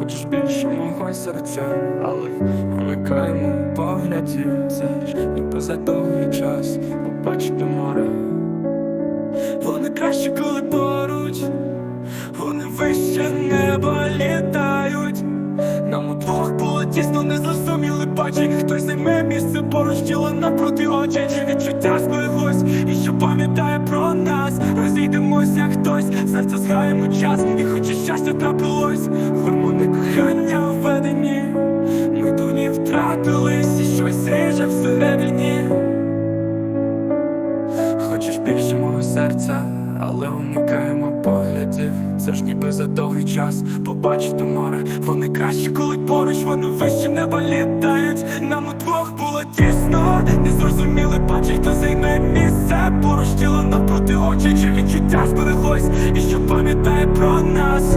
Хочеш більше мого серця, але вмикаємо погляді. Це ж ніби за довгий час побачити море. Вони краще, коли поруч, вони вище неба літають. Нам удвох було тісно, не зрозуміли бачить Хтось займе місце поруч тіло напроти очі Чи відчуття збереглось і що пам'ятає про нас? Розійдемось, як хтось, серце згаємо час. І хоче щастя втратились і щось ріже всередині Хочеш більше мого серця, але уникаємо поглядів. Це ж ніби за довгий час побачити море. Вони краще, коли поруч, вони вище неба літають Нам удвох було тісно, не зрозуміли, бачить, хто займе місце. Поруч тіло напроти очі, чи відчуття збереглось. І що пам'ятає про нас